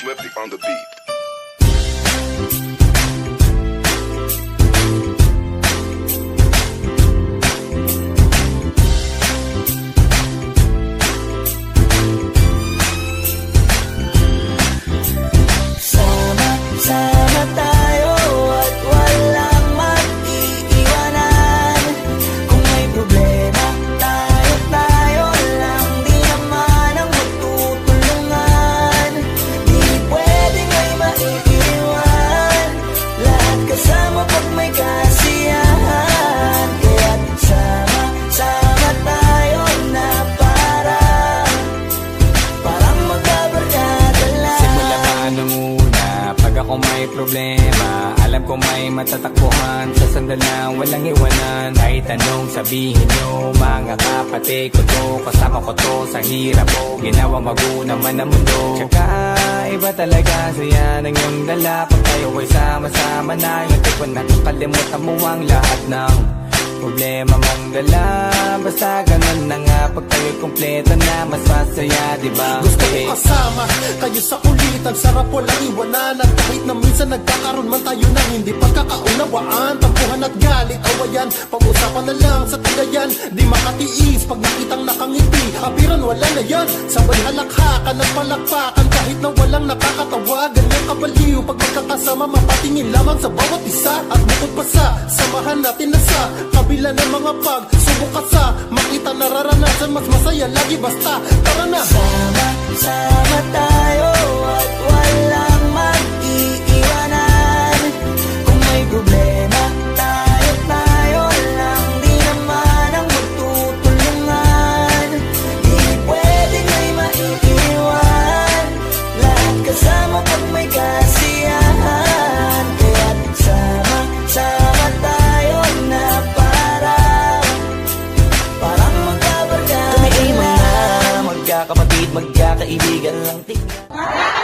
Flippy on the beat. Ako may problema. Alam ko may matatakbuhan. Sa sandal lang walang iwanan. Kahit anong sabihin nyo Mga kapatid ko to. Kasama ko to sa hirap ko. Ginawa magunang man ang mundo. Tsaka iba talaga. Saya ng iyong dala. Pag tayo ay sama-sama na. Yung tipo na kakalimutan mo ang lahat ng Problema mong dala. Basta ganun na nga Pag tayo'y kumpleto na Mas masaya diba? Gusto ko kasama kayo sa kulitan Sarap walang iwanan. At kahit na minsan nagkakaroon man tayo ng hindi pagkakaunawaan Tampuhan at galit, awayan Pag-usapan na lang sa tagayan Di makatiis pag nakitang nakangiti. Apiran wala na yan. Sabay halakhakan at palakpakan. Kahit na walang nakakatawa Ganyan kabaliw. Pag magkakasama mapatingin lamang sa bawat isa. At bukod pa sa samahan natin na sa Kabila ng mga pag Subok ka sa makita nararanasan. Mas masaya lagi basta Tara na. Sama, sama tayo magkakaibigan lang. tingnan